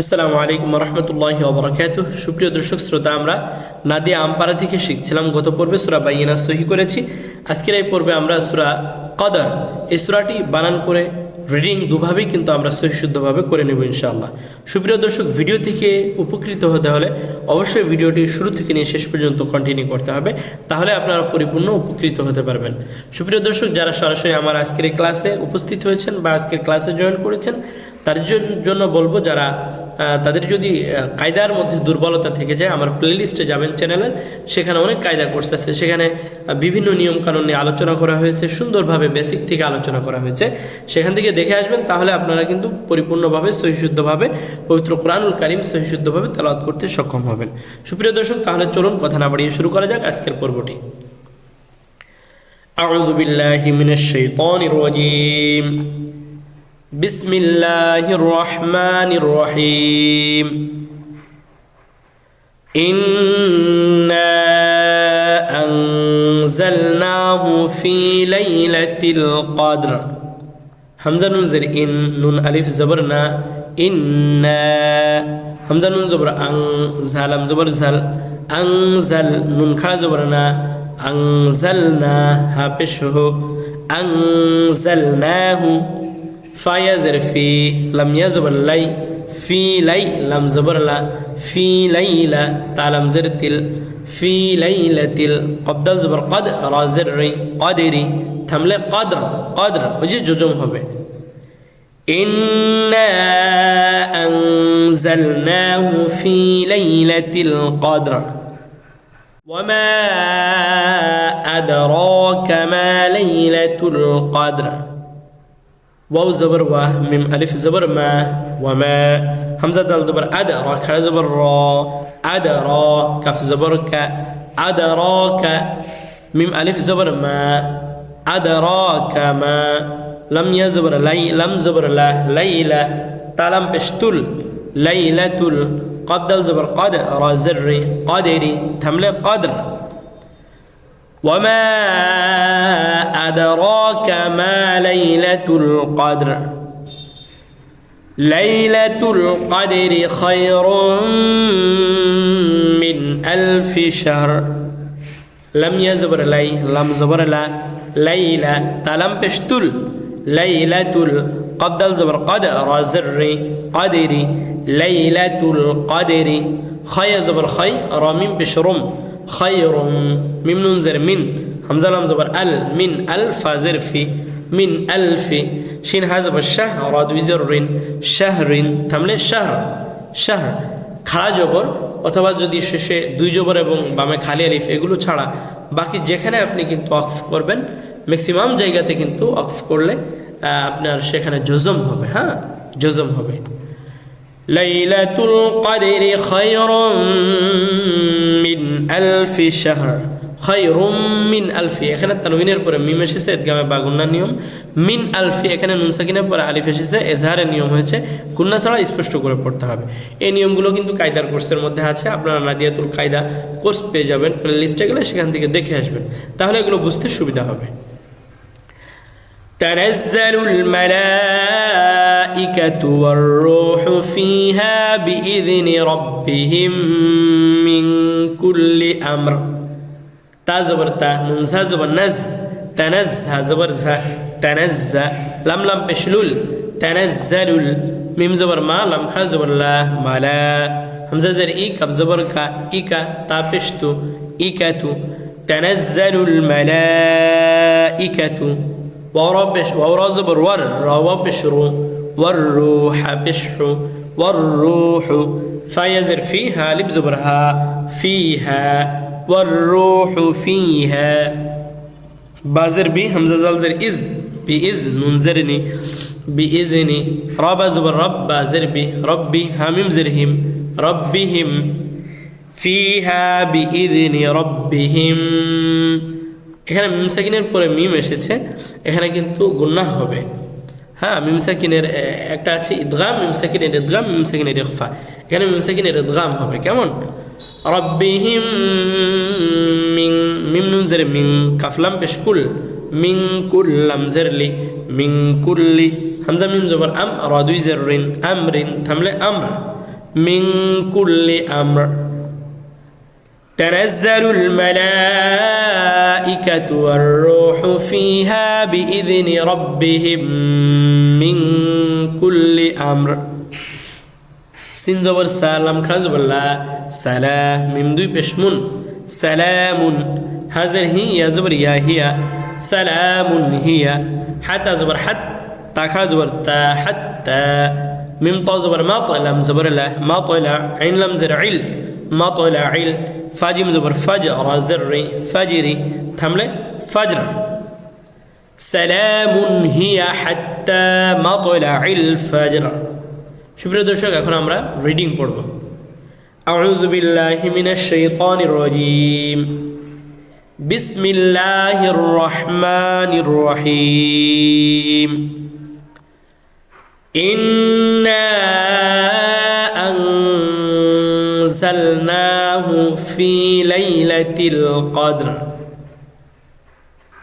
আসসালামু আলাইকুম রহমতুল্লাহ ওবরাকাত। সুপ্রিয় দর্শক, শ্রোতা, আমরা নাদিয়া আমপাড়া থেকে শিখছিলাম গত পর্বে সুরা বাইনা সহি করেছি। আজকের এই পর্বে আমরা সুরা কদর, এই সুরাটি বানান করে রিডিং দুভাবেই কিন্তু আমরা সহিশুদ্ধভাবে করে নেব ইনশাআল্লাহ। সুপ্রিয় দর্শক ভিডিও থেকে উপকৃত হতে হলে অবশ্যই ভিডিওটি শুরু থেকে নিয়ে শেষ পর্যন্ত কন্টিনিউ করতে হবে, তাহলে আপনারা পরিপূর্ণ উপকৃত হতে পারবেন। সুপ্রিয় দর্শক, যারা সরাসরি আমার আজকের ক্লাসে উপস্থিত হয়েছেন বা আজকের ক্লাসে জয়েন করেছেন তার জ- জন্য বলবো যারা আহ, তাদের যদি আহ, কায়দার মধ্যে দুর্বলতা থেকে যায় আমার প্লেলিস্টে যাবেন চ্যানেলের সেখানে অনেক কায়দা কোর্স আছে সেখানে আহ, বিভিন্ন নিয়ম কানুন নিয়ে আলোচনা করা হয়েছে সুন্দরভাবে বেসিক থেকে আলোচনা করা হয়েছে সেখান থেকে দেখে আসবেন তাহলে আপনারা কিন্তু পরিপূর্ণভাবে সহিশুদ্ধভাবে পবিত্র কোরআনুল কারিম সহিশুদ্ধভাবে তেলাওয়াত করতে সক্ষম হবেন সুপ্রিয় দর্শক তাহলে চলুন কথা না বাড়িয়ে শুরু করা যাক আজকের পর্বটি أعوذ بالله من الشيطان الرجيم بسم الله الرحمن الرحيم إنا أنزلناه في ليلة القدر همزة نون زر إن نون ألف زبرنا إنا همزة نون زبر أن زالم زبر زل أنزل نون خا زبرنا أنزلنا هابشه أنزلناه فايزر في لم يزبر لي في لي لم زبر لا في ليلة تعلم زرتل في ليلة قبدل زبر قد رازر قدري থামলে قدر قدر ওই যে জজম হবে إنا أنزلناه في ليلة القدر وما أدراك ما ليلة القدر واو زبر و ميم ألف زبر ما وما همزة دال زبر أد را كا زبر را. أد را كف زبر ك. أدراك ميم ألف زبر ما. أدراك ما. لم يزبر لي. لم زبر لا ليلة. تلم بشتل. ليلة قبدل زبر قد را زر قدري. تملي قدر. وما أدراك ما ليلة القدر ليلة القدر خير من ألف شهر. لم يزبر لي لم زبر لا ليلة. تلم بشتل. ليلة القبدل زبر قد رازر قدري ليلة القدر. خي زبر خي. رامين بشرم. খয়রম মিমনুনজের মিন হামজালাম জবর আল মিন আল ফাজের ফি মিন আল ফি শিন হাজবর শাহ রদুইজর রিন শাহ রিন থামলে মানে শাহ শাহ, খাড়া জবর, অথবা যদি শেষে দুই জবর এবং বামে খালি আলিফ, এগুলো ছাড়া বাকি যেখানে আপনি কিন্তু অক্স করবেন ম্যাক্সিমাম জায়গাতে কিন্তু অক্স করলে আপনার সেখানে জজম হবে হ্যাঁ? জজম হবে। লাইলাতুল কদরি খায়রুম মিন আলফি শাহর, খায়রুম মিন আলফি। এখানে তানবিনের পরে মিম এসেছে বা গুন্নার নিয়ম। মিন আলফি, এখানে নুনসাকিনের পরে আলিফ এসেছে, এজহারের নিয়ম হয়েছে, গুন্না ছাড়া স্পষ্ট করে পড়তে হবে। এই নিয়মগুলো কিন্তু কায়দার কোর্সের মধ্যে আছে, আপনারা নাদিয়াতুল কায়দা কোর্স পেয়ে যাবেন। লিস্টে গেলে সেখান থেকে দেখে আসবেন। তাহলে এগুলো বুঝতে সুবিধা হবে। تنزل الملائكة والروح فيها بإذن ربهم من كل أمر. تا زبر تا ننزها زبر نز تنزها زبر زها تنزى لم لم بشلول تنزل ميم زبر ما لم خا زبر لا ملا همزة زر إي كب زبر كا إيكا تا بشتو إيكاتو تنزل الملائكة وورا بش وورا زبر ور روا بشرو والروح بشحو والروح فيزر فيها لب زبرها فيها والروح فيها بازر بي همزة زلزر إز بإذن ننزرني بإذني رب زبر رب بازر بي ربي همم زرهم ربهم فيها بإذن ربهم এখানে মিম সাকিনের পরে মিম এসেছে এখানে কিন্তু গুন্নাহ হবে হ্যাঁ মিম সাকিনের এ, একটা আছে ইদগাম মিম সাকিনের ইদগাম মিম সাকিনের ইখফা এখানে মিম সাকিনের ইদগাম হবে কেমন রব্বিহিম মিন মিম নুন জের মিন কাফলাম পেশকুল মিন কুল্লাম জেরলি মিন কুল্লি হামজা মিম জবর আম র দুই জের রিন আম রিন থামলে আমরা من كل أمر تنزل الملائكة الملائكة والروح فيها بإذن ربهم من كل أمر سين زبر سلام خزب الله سلام ميم دوي بشمون سلام هذا هي يا زبر يا هي سلام هي حتى زبر حتى تا زبر تا حتى ميم طا زبر ما طلع لم زبر لا ما طلع عين لم زر عل ما طلع عل فاجم زبر فجر زري فجري থামলে ফাজর সালামুন হিয়া হাত্তা মা তালা ইল ফাজর সুপ্রিয় দর্শক এখন আমরা রিডিং পড়ব أعوذ بالله من الشيطان الرجيم بسم الله الرحمن الرحيم إنا أنزلناه في ليلة القدر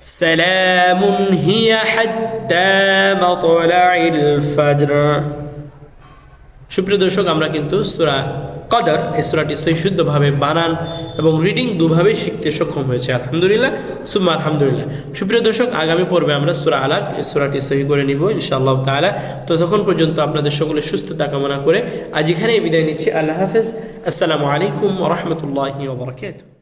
سلام هي حتى مطلع الفجر সুপ্রিয় দর্শক আমরা কিন্তু সুরা কদর এই সুরাটি সহিশুদ্ধভাবে বানান এবং রিডিং দুভাবে শিখতে সক্ষম হয়েছে আলহামদুলিল্লাহ সুম্মা আলহামদুলিল্লাহ সুপ্রিয় দর্শক আগামী পর্বে আমরা সুরা আলাক এই সুরাটি সহি করে নিব ইনশাআল্লাহ তাআলা ততক্ষণ পর্যন্ত আপনাদের সকলের সুস্থতা কামনা করে আজ এখানেই বিদায় নিচ্ছি আল্লাহ হাফেজ আসসালামু আলাইকুম ওরহমতুল্লাহি ওবরাকাতুহ